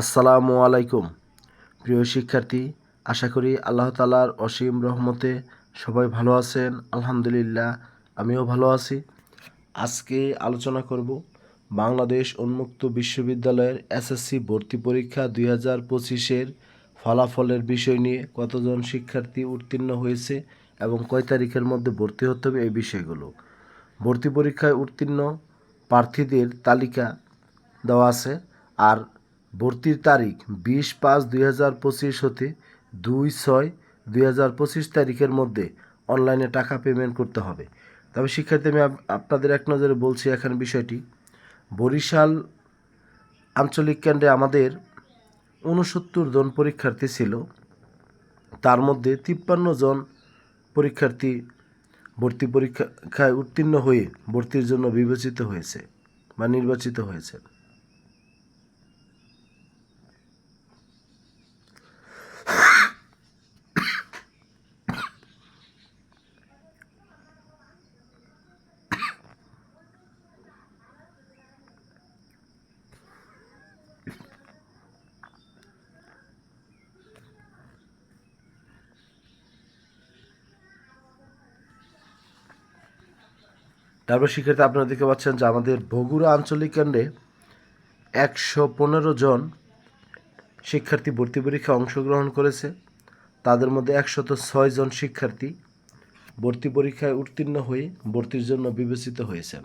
আসসালামু আলাইকুম। প্রিয় শিক্ষার্থী, আশা করি আল্লাহ তালার অসীম রহমতে সবাই ভালো আছেন। আলহামদুলিল্লাহ, আমিও ভালো আছি। আজকে আলোচনা করব বাংলাদেশ উন্মুক্ত বিশ্ববিদ্যালয়ের এসএসসি ভর্তি পরীক্ষা দুই হাজার পঁচিশের ফলাফলের বিষয় নিয়ে কতজন শিক্ষার্থী উত্তীর্ণ হয়েছে এবং কয় তারিখের মধ্যে ভর্তি হতে হবে এই বিষয়গুলো। ভর্তি পরীক্ষায় উত্তীর্ণ প্রার্থীদের তালিকা দেওয়া আছে। আর ভর্তির তারিখ বিশ পাঁচ দুই হাজার পঁচিশ হতে দুই ছয় দুই হাজার পঁচিশ তারিখের মধ্যে অনলাইনে টাকা পেমেন্ট করতে হবে। তবে শিক্ষার্থী, আমি আপ- আপনাদের এক নজরে বলছি এখন বিষয়টি। বরিশাল আঞ্চলিক কেন্দ্রে আমাদের উনসত্তর জন পরীক্ষার্থী ছিল। তার মধ্যে তিপ্পান্ন জন পরীক্ষার্থী ভর্তি পরীক্ষায় উত্তীর্ণ হয়ে ভর্তির জন্য বিবেচিত হয়েছে বা নির্বাচিত হয়েছে। তারপর শিক্ষার্থী আপনারা দেখতে পাচ্ছেন যে আমাদের বগুড়া আঞ্চলিক কেন্দ্রে একশো পনেরো জন শিক্ষার্থী ভর্তি পরীক্ষায় অংশগ্রহণ করেছে। তাদের মধ্যে একশত ছয় জন শিক্ষার্থী ভর্তি পরীক্ষায় উত্তীর্ণ হয়ে ভর্তির জন্য বিবেচিত হয়েছেন।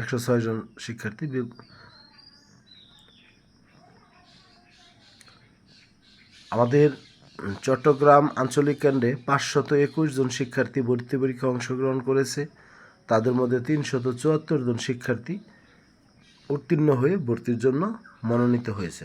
একশো ছয় জন শিক্ষার্থী আমাদের চট্টগ্রাম আঞ্চলিক কেন্দ্রে পাঁচশত একুশ জন শিক্ষার্থী ভর্তি পরীক্ষায় অংশগ্রহণ করেছে। তাদের মধ্যে তিনশত চুয়াত্তর জন শিক্ষার্থী উত্তীর্ণ হয়ে ভর্তির জন্য মনোনীত হয়েছে।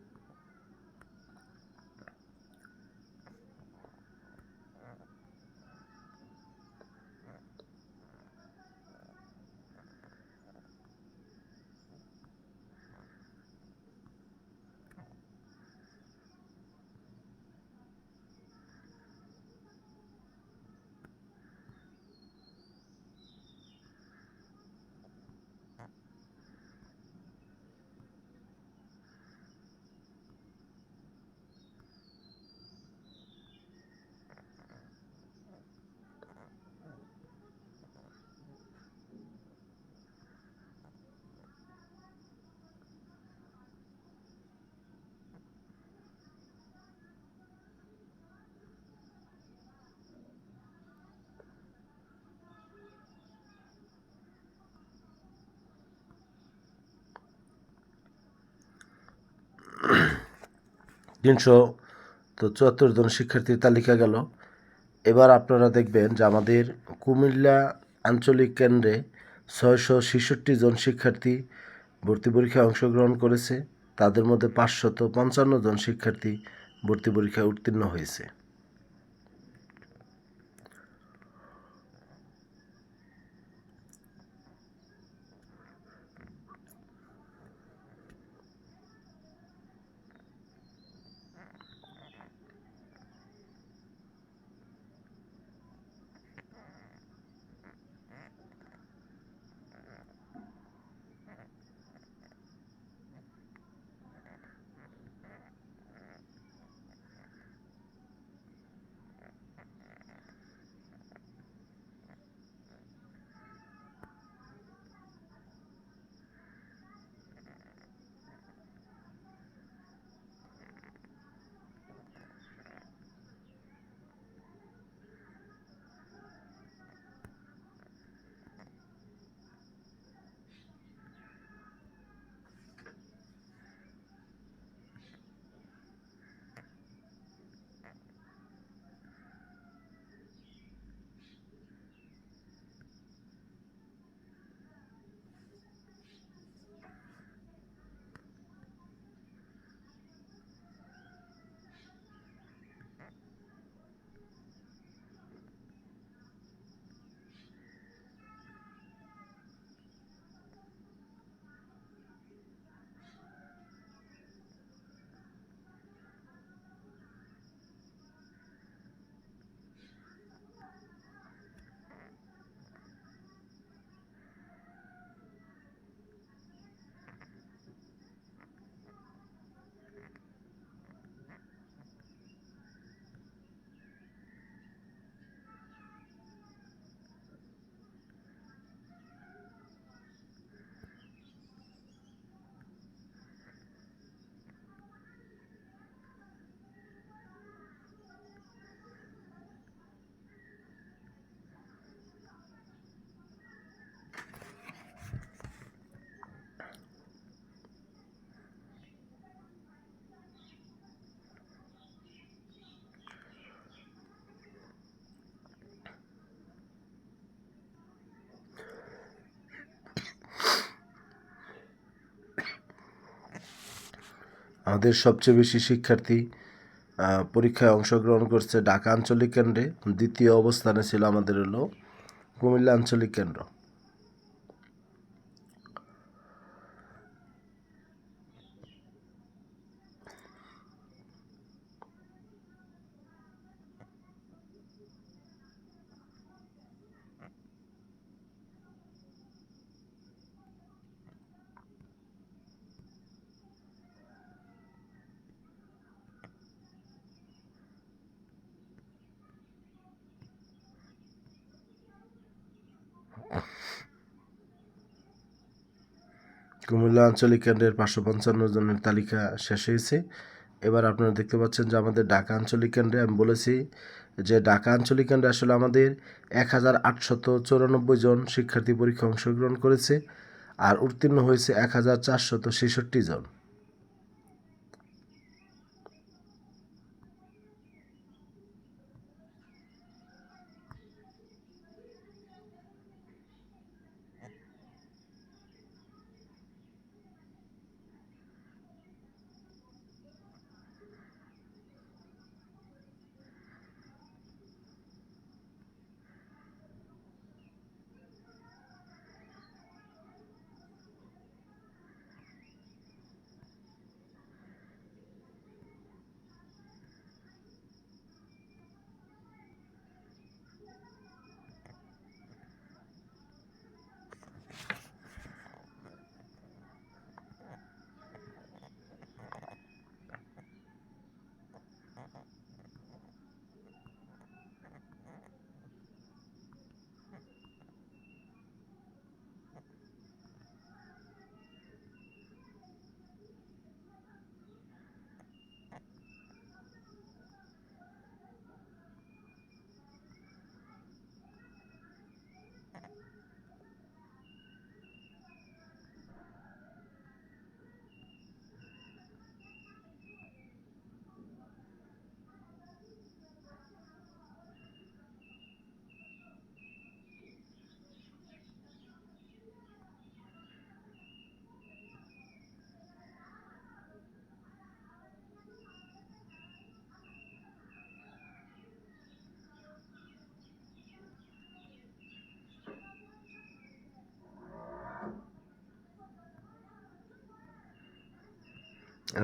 তিনশো তো চুয়াত্তর জন শিক্ষার্থীর তালিকা গেল। এবার আপনারা দেখবেন যে আমাদের কুমিল্লা আঞ্চলিক কেন্দ্রে ছয়শো ছেষট্টি জন শিক্ষার্থী ভর্তি পরীক্ষায় অংশগ্রহণ করেছে। তাদের মধ্যে পাঁচশত পঞ্চান্ন জন শিক্ষার্থী ভর্তি পরীক্ষায় উত্তীর্ণ হয়েছে। আমাদের সবচেয়ে বেশি শিক্ষার্থী পরীক্ষায় অংশগ্রহণ করছে ঢাকা আঞ্চলিক কেন্দ্রে। দ্বিতীয় অবস্থানে ছিল আমাদের হলো কুমিল্লা আঞ্চলিক কেন্দ্র। কুমিল্লা আঞ্চলিক কেন্দ্রের পাঁচশো পঞ্চান্ন জনের তালিকা শেষ হয়েছে। এবার আপনারা দেখতে পাচ্ছেন যে আমাদের ঢাকা আঞ্চলিক কেন্দ্রে আমি বলেছি যে ঢাকা আঞ্চলিক কেন্দ্রে আসলে আমাদের এক হাজার আটশত চৌরানব্বই জন শিক্ষার্থী পরীক্ষা অংশগ্রহণ করেছে, আর উত্তীর্ণ হয়েছে এক হাজার চারশত ছেষট্টি জন।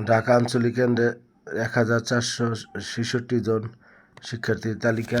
ঢাকা আঞ্চলিক কেন্দ্রে এক হাজার চারশো ছেষট্টি জন শিক্ষার্থীর তালিকা।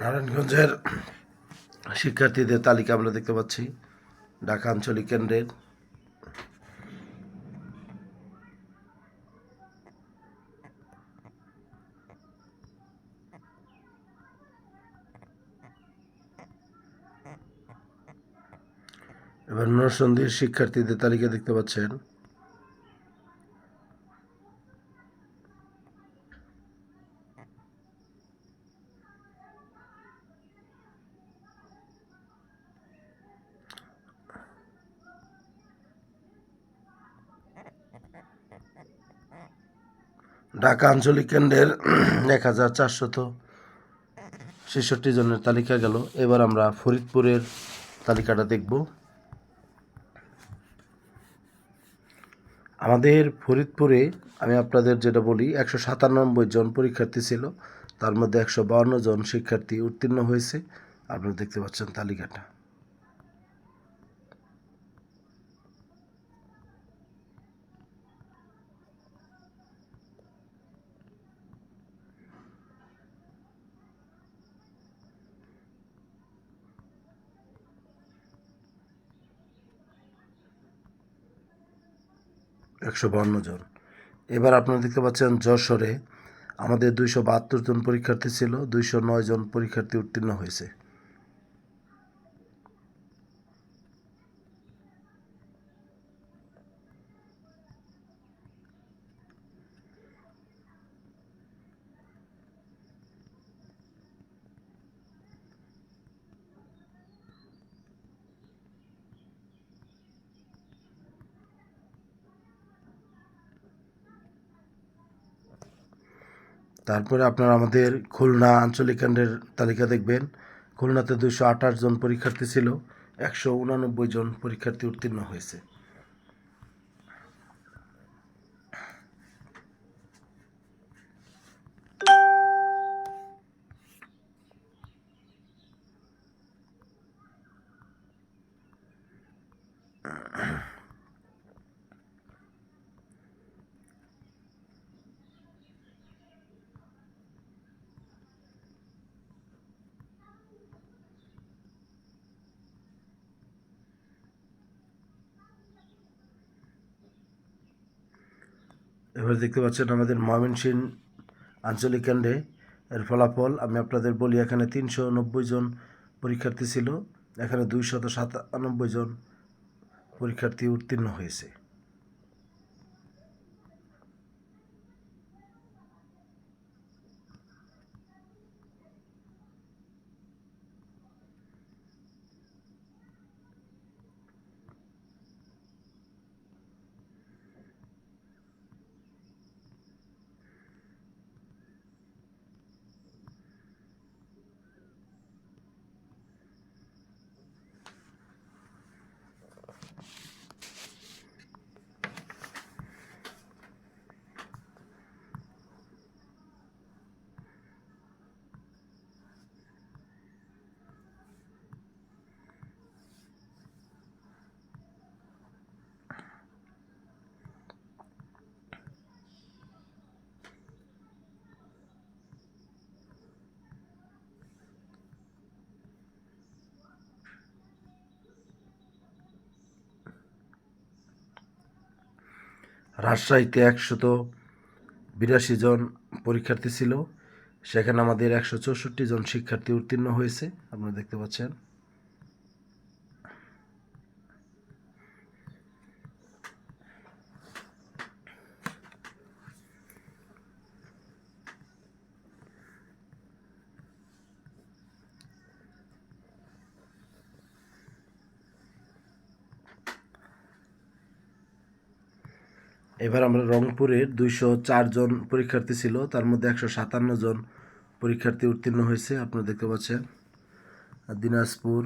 নারায়ণগঞ্জের শিক্ষার্থীদের তালিকা আমরা দেখতে পাচ্ছি। ঢাকা আঞ্চলিক কেন্দ্রের এবার নরসন্দির শিক্ষার্থীদের তালিকা দেখতে পাচ্ছেন। ঢাকা আঞ্চলিক কেন্দ্রের এক হাজার চারশত ছেষট্টি জনের তালিকা গেল। এবার আমরা ফরিদপুরের তালিকাটা দেখব। আমাদের ফরিদপুরে আমি আপনাদের যেটা বলি, একশো সাতানব্বই জন পরীক্ষার্থী ছিল, তার মধ্যে একশো বাউন্ন জন শিক্ষার্থী উত্তীর্ণ হয়েছে। আপনারা দেখতে পাচ্ছেন তালিকাটা। একশো বান্ন জন। এবার আপনারা দেখতে পাচ্ছেন যশোরে আমাদের দুইশো বাহাত্তর জন পরীক্ষার্থী ছিল, দুইশো নয় জন পরীক্ষার্থী উত্তীর্ণ হয়েছে। তারপরে আপনার আমাদের খুলনা আঞ্চলিক কেন্দ্রের তালিকা দেখবেন। খুলনাতে দুশো আঠাশ জন পরীক্ষার্থী ছিল, একশো উনানব্বই জন পরীক্ষার্থী উত্তীর্ণ হয়েছে। এবার দেখতে পাচ্ছেন আমাদের ময়মনসিং আঞ্চলিক কেন্দ্রে এর ফলাফল। আমি আপনাদের বলি, এখানে তিনশো নব্বই জন পরীক্ষার্থী ছিল, এখানে দুইশত সাতানব্বই জন পরীক্ষার্থী উত্তীর্ণ হয়েছে। রাজশাহীতে একশত বিরাশি জন পরীক্ষার্থী ছিল। সেখানে আমাদের একশো চৌষট্টি জন শিক্ষার্থী উত্তীর্ণ হয়েছে। আপনারা দেখতে পাচ্ছেন। এবার আমরা রংপুরের দুইশো চারজন পরীক্ষার্থী ছিল, তার মধ্যে একশো সাতান্ন জন পরীক্ষার্থী উত্তীর্ণ হয়েছে, আপনারা দেখতে পাচ্ছেন। দিনাজপুর,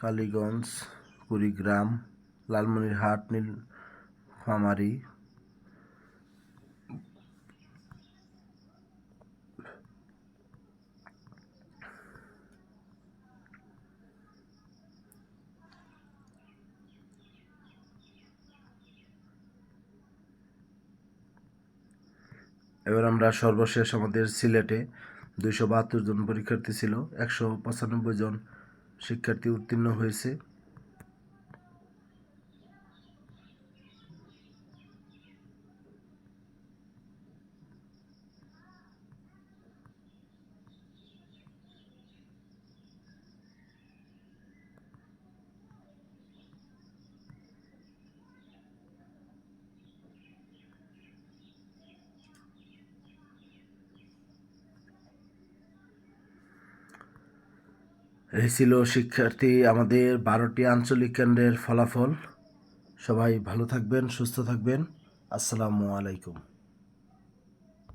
কালীগঞ্জ, কুড়িগ্রাম, লালমনিরহাট নীল নীলফামারী এবার আমরা সর্বশেষ আমাদের সিলেটে দুইশো বাহাত্তর জন পরীক্ষার্থী ছিল, একশো পঁচানব্বই জন শিক্ষার্থী উত্তীর্ণ হয়েছে। এই ছিল শিক্ষার্থী আমাদের বারোটি আঞ্চলিক কেন্দ্রের ফলাফল। সবাই ভালো থাকবেন, সুস্থ থাকবেন। আসসালামু আলাইকুম।